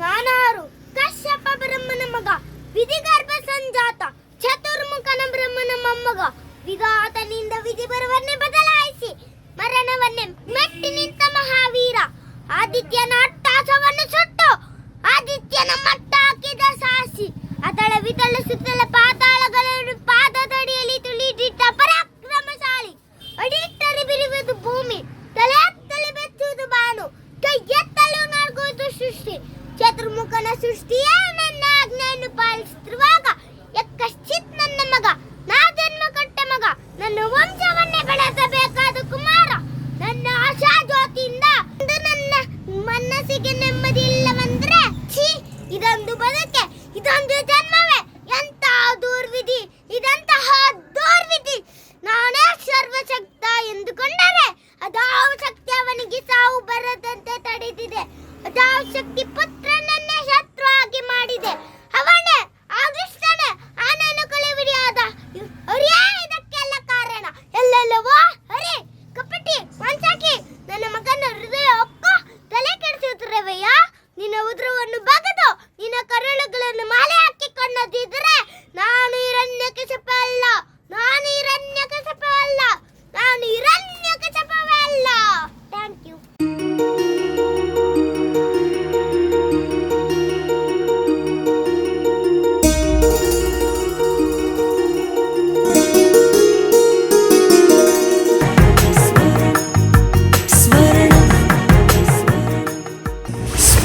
ನಾನಾರು. ಕಶ್ಯಪ ಬ್ರಹ್ಮನ ಮಗ, ವಿಧಿಗರ್ಭ ಸಂಜಾತ, ಚತುರ್ಮುಖನ ಬ್ರಹ್ಮನ ಮೊಮ್ಮಗ, ವಿಘಾತನಿಂದ ವಿಧಿ ಬರುವನ್ನೇ ಬದಲಾಯಿಸಿ, ಮರಣವನ್ನೇ ಮೆಟ್ಟಿ ನಿಂತ ಮಹಾವೀರ, ಆದಿತ್ಯನ ಅಟ್ಟಾಸವನ್ನು ಸುಟ್ಟು, ಆದಿತ್ಯನ ಮಟ್ಟ ಹಾಕಿದ ಸಾಸಿ, ಅದಳ ವಿದಳ ಸುತ್ತಲ ಪಾತಾಳಗಳನ್ನು ಪಾದದಡಿಯಲ್ಲಿ ತುಳಿದಿಟ್ಟ ಪರಾಕ್ರಮಶಾಲಿ ಅಡಿಟ್ಟರೆ ಬಿರುವುದು ಭೂಮಿ, ತಲೆ ತಲೆ ಬೆಚ್ಚುವುದು ಬಾನು ಕೈ ಚತುರ್ಮುಖನ ಸೃಷ್ಟಿಯೇ ನನ್ನ ಆಜ್ಞೆಯನ್ನು ಪಾಲಿಸುತ್ತಿರುವಾಗ ಯಕ್ಕಶ್ಚಿತ್ ನನ್ನ ಮಗ ನಾ ಜನ್ಮ ಕೊಟ್ಟ ಮಗ, ನನ್ನ ವಂಶವನ್ನೇ ಬೆಳೆಸಬೇಕಾದ ಕುಮಾರ, ನನ್ನ ಆಶಾ ಜ್ಯೋತಿಯಿಂದ ನನ್ನ ಮನಸ್ಸಿಗೆ ನೆಮ್ಮದಿ ಇಲ್ಲವಂದ್ರೆ, ಛೀ, ಇದೊಂದು ಬದುಕೆ, ಇದೊಂದು ಜನ್ಮವೇ ಎಂತಹ ದೂರ್ವಿಧಿ, ಇದಂತಹ ದೂರ್ವಿಧಿ. ನಾನೇ ಸರ್ವಶಕ್ತ ಎಂದುಕೊಂಡರೆ, ಅದಾವ ಶಕ್ತಿ ಅವನಿಗೆ ಸಾವು ಬರದಂತೆ ತಡೆದಿದೆ. ಅದಾವ ಶಕ್ತಿ ಪುತ್ರನನ್ನೇ